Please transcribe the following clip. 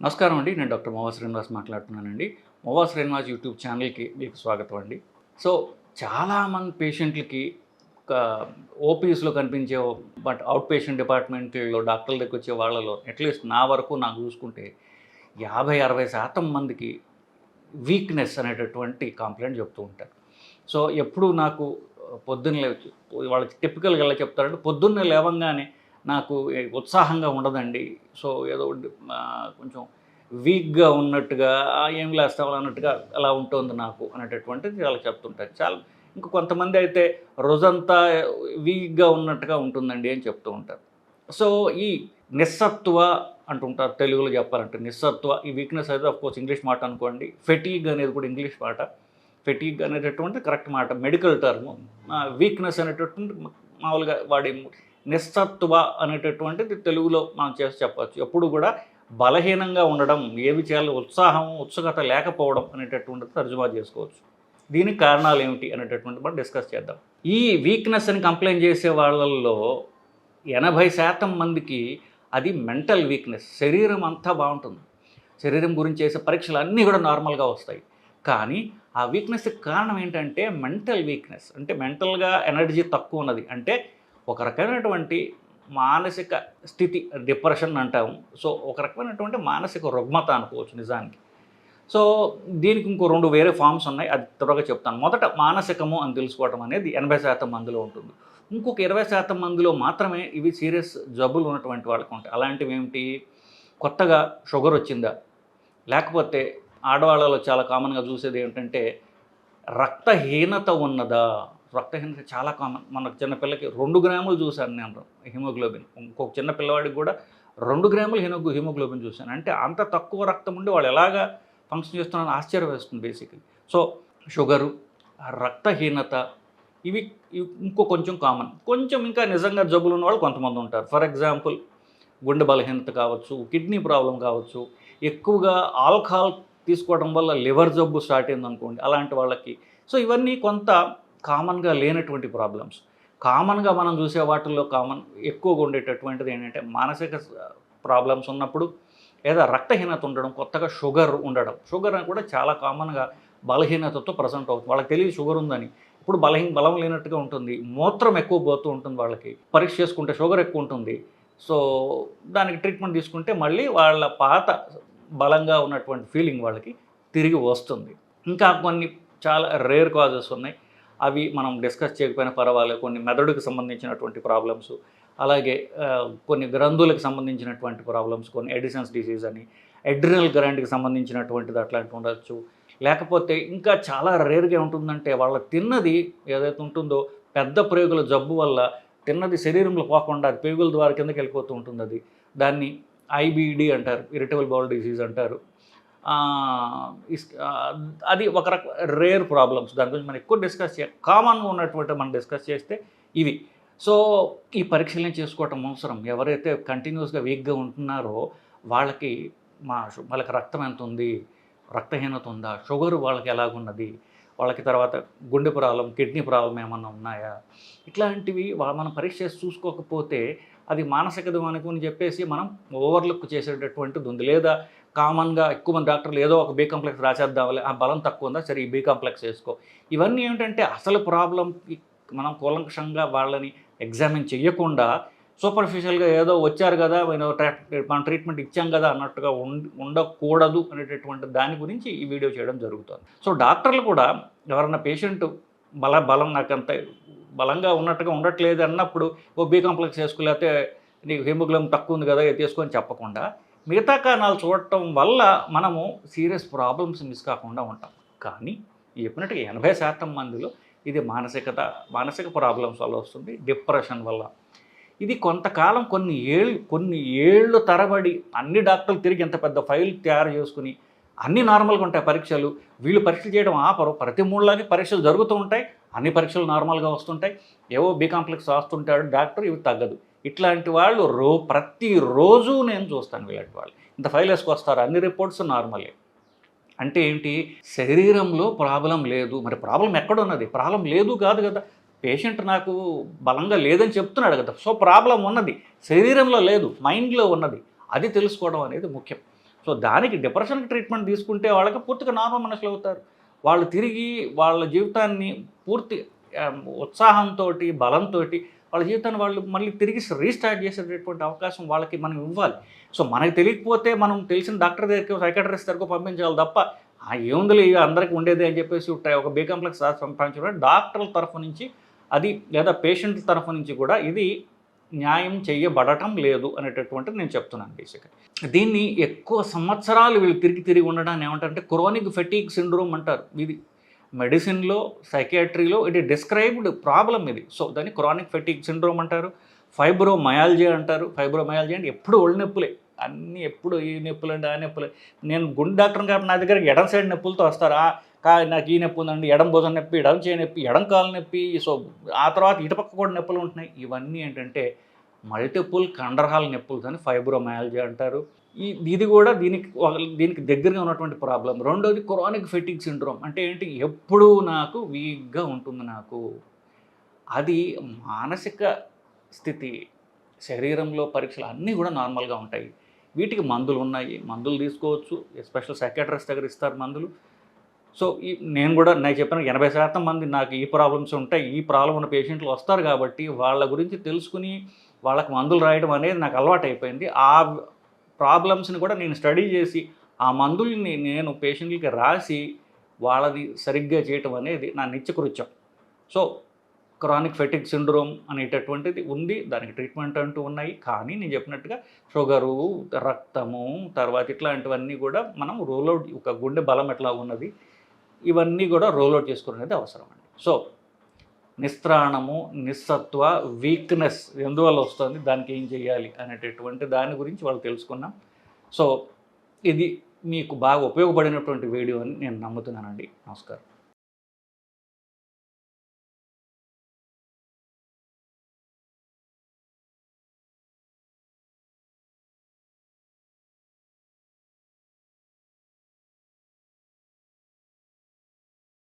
నమస్కారం అండి. నేను డాక్టర్ మోవా శ్రీనివాస్ మాట్లాడుతున్నానండి. మోవా శ్రీనివాస్ యూట్యూబ్ ఛానల్కి మీకు స్వాగతం అండి. సో చాలామంది పేషెంట్లకి ఓపీస్లో కనిపించే బట్ అవుట్ పేషెంట్ డిపార్ట్మెంట్లో డాక్టర్ల దగ్గర వచ్చే వాళ్ళలో అట్లీస్ట్ నా వరకు నాకు చూసుకుంటే యాభై అరవై శాతం మందికి వీక్నెస్ అనేటటువంటి కంప్లైంట్ చెప్తూ ఉంటారు. సో ఎప్పుడు నాకు పొద్దున్న లే వాళ్ళకి టిపికల్గా ఎలా చెప్తారంటే పొద్దున్నే లేవంగానే నాకు ఉత్సాహంగా ఉండదండి. సో ఏదో కొంచెం వీక్గా ఉన్నట్టుగా ఏం లేస్తావాలి అన్నట్టుగా అలా ఉంటుంది నాకు అనేటటువంటిది చాలా చెప్తుంటారు. చాలా ఇంకా కొంతమంది అయితే రోజంతా వీక్గా ఉన్నట్టుగా ఉంటుందండి అని చెప్తూ ఉంటారు. సో ఈ నిస్సత్వ అంటుంటారు తెలుగులో చెప్పాలంటే నిస్సత్వ ఈ వీక్నెస్ అయితే ఆఫ్ కోర్స్ ఇంగ్లీష్ మాట అనుకోండి. ఫెటీగ్ అనేది కూడా ఇంగ్లీష్ మాట. ఫెటీగ్ అనేటటువంటి కరెక్ట్ మాట మెడికల్ టర్మ్ వీక్నెస్ అనేటటువంటి మామూలుగా వాడి నిస్సత్వ అనేటటువంటిది తెలుగులో మనం చేసి చెప్పచ్చు ఎప్పుడు కూడా బలహీనంగా ఉండడం ఏవి చేయాలి ఉత్సాహం ఉత్సుకత లేకపోవడం అనేటటువంటిది తర్జుమా చేసుకోవచ్చు. దీనికి కారణాలు ఏమిటి అనేటటువంటి మనం డిస్కస్ చేద్దాం. ఈ వీక్నెస్ అని కంప్లైంట్ చేసే వాళ్ళల్లో ఎనభై శాతం మందికి అది మెంటల్ వీక్నెస్ శరీరం అంతా బాగుంటుంది. శరీరం గురించి చేసే పరీక్షలు అన్నీ కూడా నార్మల్గా వస్తాయి. కానీ ఆ వీక్నెస్కి కారణం ఏంటంటే మెంటల్ వీక్నెస్ అంటే మెంటల్గా ఎనర్జీ తక్కువ ఉన్నది. అంటే ఒక రకమైనటువంటి మానసిక స్థితి డిప్రెషన్ అంటాము. సో ఒక రకమైనటువంటి మానసిక రుగ్మత అనుకోవచ్చు నిజానికి. సో దీనికి ఇంకో రెండు వేరే ఫామ్స్ ఉన్నాయి అది త్వరగా చెప్తాను. మొదట మానసికము అని తెలుసుకోవటం అనేది ఎనభై శాతం మందిలో ఉంటుంది. ఇంకొక ఇరవై శాతం మందిలో మాత్రమే ఇవి సీరియస్ జబ్బులు ఉన్నటువంటి వాళ్ళకి ఉంటాయి. అలాంటివి ఏమిటి? కొత్తగా షుగర్ వచ్చిందా? లేకపోతే ఆడవాళ్ళలో చాలా కామన్గా చూసేది ఏంటంటే రక్తహీనత ఉన్నదా? రక్తహీనత చాలా కామన్. మన చిన్నపిల్లకి రెండు గ్రాములు చూశాను నేను హిమోగ్లోబిన్. ఇంకొక చిన్న పిల్లవాడికి కూడా రెండు గ్రాములు హిమో హిమోగ్లోబిన్ చూశాను. అంటే అంత తక్కువ రక్తం ఉండి వాళ్ళు ఎలాగా ఫంక్షన్ చేస్తున్నారని ఆశ్చర్యం వేస్తుంది బేసిక్లీ. సో షుగరు రక్తహీనత ఇవి ఇవి ఇంకో కొంచెం కామన్. కొంచెం ఇంకా నిజంగా జబ్బులు ఉన్న వాళ్ళు కొంతమంది ఉంటారు. ఫర్ ఎగ్జాంపుల్ గుండె బలహీనత కావచ్చు కిడ్నీ ప్రాబ్లం కావచ్చు. ఎక్కువగా ఆల్కహాల్ తీసుకోవడం వల్ల లివర్ జబ్బు స్టార్ట్ అయింది అనుకోండి అలాంటి వాళ్ళకి. సో ఇవన్నీ కొంత కామన్గా లేనటువంటి ప్రాబ్లమ్స్. కామన్గా మనం చూసే వాటిల్లో కామన్ ఎక్కువగా ఉండేటటువంటిది ఏంటంటే మానసిక ప్రాబ్లమ్స్ ఉన్నప్పుడు లేదా రక్తహీనత ఉండడం కొత్తగా షుగర్ ఉండడం. షుగర్ అని కూడా చాలా కామన్గా బలహీనతతో ప్రజెంట్ అవుతుంది. వాళ్ళకి తెలియదు షుగర్ ఉందని. ఇప్పుడు బలహీన బలం లేనట్టుగా ఉంటుంది. మూత్రం ఎక్కువ పోతూ ఉంటుంది వాళ్ళకి. పరీక్ష చేసుకుంటే షుగర్ ఎక్కువ ఉంటుంది. సో దానికి ట్రీట్మెంట్ తీసుకుంటే మళ్ళీ వాళ్ళ పాత బలంగా ఉన్నటువంటి ఫీలింగ్ వాళ్ళకి తిరిగి వస్తుంది. ఇంకా కొన్ని చాలా రేర్ కాజెస్ ఉన్నాయి. అవి మనం డిస్కస్ చేయకపోయినా పర్వాలేదు. కొన్ని మెదడుకు సంబంధించినటువంటి ప్రాబ్లమ్స్ అలాగే కొన్ని గ్రంథులకు సంబంధించినటువంటి ప్రాబ్లమ్స్ కొన్ని ఎడిసన్స్ డిసీజ్ అని ఎడ్రినల్ గ్రాండ్కి సంబంధించినటువంటిది అట్లాంటివి ఉండొచ్చు. లేకపోతే ఇంకా చాలా రేర్గా ఉంటుందంటే వాళ్ళ తిన్నది ఏదైతే ఉంటుందో పెద్ద ప్రయోగుల జబ్బు వల్ల తిన్నది శరీరంలో పోకుండా అది పేగుల ద్వారా కిందకి వెళ్ళిపోతూ ఉంటుంది అది దాన్ని ఐబీడీ అంటారు ఇరిటబుల్ బౌల్ డిసీజ్ అంటారు. అది ఒక రక రేర్ ప్రాబ్లమ్స్ దాని గురించి మనం ఎక్కువ డిస్కస్ చేయాలి కామన్గా ఉన్నటువంటి మనం డిస్కస్ చేస్తే ఇవి. సో ఈ పరీక్షలను చేసుకోవటం అవసరం. ఎవరైతే కంటిన్యూస్గా వీక్గా ఉంటున్నారో వాళ్ళకి మా వాళ్ళకి రక్తం ఎంత ఉంది? రక్తహీనత ఉందా? షుగర్ వాళ్ళకి ఎలాగున్నది? వాళ్ళకి తర్వాత గుండె ప్రాబ్లం కిడ్నీ ప్రాబ్లం ఏమన్నా ఉన్నాయా? ఇట్లాంటివి వా- మనం పరీక్ష చేసి చూసుకోకపోతే అది మానసికత అనుకుని చెప్పేసి మనం ఓవర్లుక్ చేసేటటువంటిది ఉంది. లేదా కామన్గా ఎక్కువ మంది డాక్టర్లు ఏదో ఒక బీ కాంప్లెక్స్ రాసేద్దాంలే ఆ బలం తక్కువ ఉందా? సరే ఈ బీ కాంప్లెక్స్ వేసుకో. ఇవన్నీ ఏంటంటే అసలు ప్రాబ్లంకి మనం కూలంకషంగా వాళ్ళని ఎగ్జామిన్ చేయకుండా సూపర్ఫిషియల్గా ఏదో వచ్చారు కదా నేను ట్రా- మనం ట్రీట్మెంట్ ఇచ్చాం కదా అన్నట్టుగా ఉండ ఉండకూడదు అనేటటువంటి దాని గురించి ఈ వీడియో చేయడం జరుగుతుంది. సో డాక్టర్లు కూడా ఎవరన్నా పేషెంట్ బల బలం నాకంత బలంగా ఉన్నట్టుగా ఉండట్లేదు అన్నప్పుడు ఓ బీ కాంప్లెక్స్ వేసుకోలేకపోతే నీకు హిమోగ్లోబిన్ తక్కువ ఉంది కదా ఇది తీసుకొని చెప్పకుండా మిగతా కారణాలు చూడటం వల్ల మనము సీరియస్ ప్రాబ్లమ్స్ మిస్ కాకుండా ఉంటాం. కానీ చెప్పినట్టుగా ఎనభై శాతం మందిలో ఇది మానసికత మానసిక ప్రాబ్లమ్స్ వల్ల వస్తుంది డిప్రెషన్ వల్ల ఇది కొంతకాలం కొన్ని ఏళ్ళు కొన్ని ఏళ్ళు తరబడి అన్ని డాక్టర్లు తిరిగి ఎంత పెద్ద ఫైల్ తయారు చేసుకుని అన్ని నార్మల్గా ఉంటాయి పరీక్షలు. వీళ్ళు పరీక్షలు చేయడం ఆపరు. ప్రతి మూడులాగే పరీక్షలు జరుగుతూ ఉంటాయి. అన్ని పరీక్షలు నార్మల్గా వస్తుంటాయి. ఏవో బీ కాంప్లెక్స్ రాస్తుంటాడు డాక్టర్ ఇవి తగ్గదు. ఇట్లాంటి వాళ్ళు రో ప్రతిరోజు నేను చూస్తాను వీళ్ళంటి వాళ్ళు. ఇంత ఫైల్ వేసుకొస్తారు. అన్ని రిపోర్ట్స్ నార్మలే. అంటే ఏంటి? శరీరంలో ప్రాబ్లం లేదు. మరి ప్రాబ్లం ఎక్కడ ఉన్నది ప్రాబ్లం లేదు కాదు కదా. పేషెంట్ నాకు బలంగా లేదని చెప్తున్నాడు కదా. సో ప్రాబ్లం ఉన్నది. శరీరంలో లేదు మైండ్లో ఉన్నది. అది తెలుసుకోవడం అనేది ముఖ్యం. సో దానికి డిప్రెషన్కి ట్రీట్మెంట్ తీసుకుంటే వాళ్ళకి పూర్తిగా నార్మల్ మనుషులు అవుతారు. వాళ్ళు తిరిగి వాళ్ళ జీవితాన్ని పూర్తి ఉత్సాహంతో బలంతో వాళ్ళ జీవితాన్ని వాళ్ళు మళ్ళీ తిరిగి రీస్టార్ట్ చేసేటటువంటి అవకాశం వాళ్ళకి మనం ఇవ్వాలి. సో మనకి తెలియకపోతే మనం తెలిసిన డాక్టర్ దగ్గరికి సైకాట్రిస్ట్ దగ్గరకు పంపించాలి తప్ప ఆ ఏముందిలే ఇక అందరికీ ఉండేది అని చెప్పేసి ఒక- ఒక కాంప్లెక్స్ పంపించడం. డాక్టర్ల తరఫు నుంచి అది లేదా పేషెంట్ తరఫు నుంచి కూడా ఇది న్యాయం చేయబడటం లేదు అనేటటువంటిది నేను చెప్తున్నాను బేసిక్గా. దీన్ని ఎక్కువ సంవత్సరాలు వీళ్ళు తిరిగి తిరిగి ఉండడాన్ని ఏమంటారంటే క్రోనిక్ ఫెటీక్ సిండ్రోమ్ అంటారు. ఇది మెడిసిన్లో సైకియాట్రీలో ఇది డిస్క్రైబ్డ్ ప్రాబ్లం ఇది. సో దాన్ని క్రానిక్ ఫెటీక్ సిండ్రోమ్ అంటారు. ఫైబ్రోమయాలజీ అంటారు. ఫైబ్రోమయాలజీ అంటే ఎప్పుడు ఒళ్ళు నొప్పులే. అన్నీ ఎప్పుడు ఈ నొప్పులు అంటే ఆ నొప్పులే. నేను గుండె డాక్టర్ కాబట్టి నా దగ్గర ఎడం సైడ్ నొప్పులతో వస్తారు? కా నాకు ఈ నొప్పి ఉందండి ఎడం భుజం నొప్పి ఎడం చేయి నొప్పి ఎడం కాలు నొప్పి సో ఆ తర్వాత ఇటుపక్క కూడా నొప్పులు ఉంటున్నాయి. ఇవన్నీ ఏంటంటే మల్టిపుల్ కండరహాల నొప్పులు అని ఫైబ్రోమయాలజీ అంటారు. ఈ ఇది కూడా దీనికి దీనికి దగ్గరగా ఉన్నటువంటి ప్రాబ్లం రెండోది క్రానిక్ ఫెటిక్ సిండ్రోమ్ అంటే ఏంటి? ఎప్పుడూ నాకు వీక్గా ఉంటుంది నాకు. అది మానసిక స్థితి శరీరంలో పరీక్షలు అన్నీ కూడా నార్మల్గా ఉంటాయి. వీటికి మందులు ఉన్నాయి. మందులు తీసుకోవచ్చు. ఎస్పెషల్ సైకాట్రిస్ట్ దగ్గర ఇస్తారు మందులు. సో ఈ నేను కూడా నేను చెప్పిన ఎనభై శాతం మంది నాకు ఈ ప్రాబ్లమ్స్ ఉంటాయి ఈ ప్రాబ్లం ఉన్న పేషెంట్లు వస్తారు కాబట్టి వాళ్ళ గురించి తెలుసుకుని వాళ్ళకి మందులు రాయడం అనేది నాకు అలవాటు అయిపోయింది ఆ ప్రాబ్లమ్స్ని కూడా నేను స్టడీ చేసి ఆ మందుల్ని నేను పేషెంట్లకి రాసి వాళ్ళది సరిగ్గా చేయటం అనేది నా నిత్యకృత్యం. సో క్రానిక్ ఫెటిక్ సిండ్రోమ్ అనేటటువంటిది ఉంది దానికి ట్రీట్మెంట్ అంటూ ఉన్నాయి. కానీ నేను చెప్పినట్టుగా షుగరు రక్తము తర్వాత ఇట్లాంటివన్నీ కూడా మనం రోల్అవుట్ ఒక గుండె బలం ఎట్లా ఉన్నది ఇవన్నీ కూడా రోల్అవుట్ చేసుకునేది అవసరం అండి. సో నిస్త్రాణము నిస్సత్వ వీక్నెస్ ఎందువల్ల వస్తుంది దానికి ఏం చేయాలి అనేటటువంటి దాని గురించి వాళ్ళు తెలుసుకున్నాం. సో ఇది మీకు బాగా ఉపయోగపడినటువంటి వీడియో అని నేను నమ్ముతున్నానండి. నమస్కారం.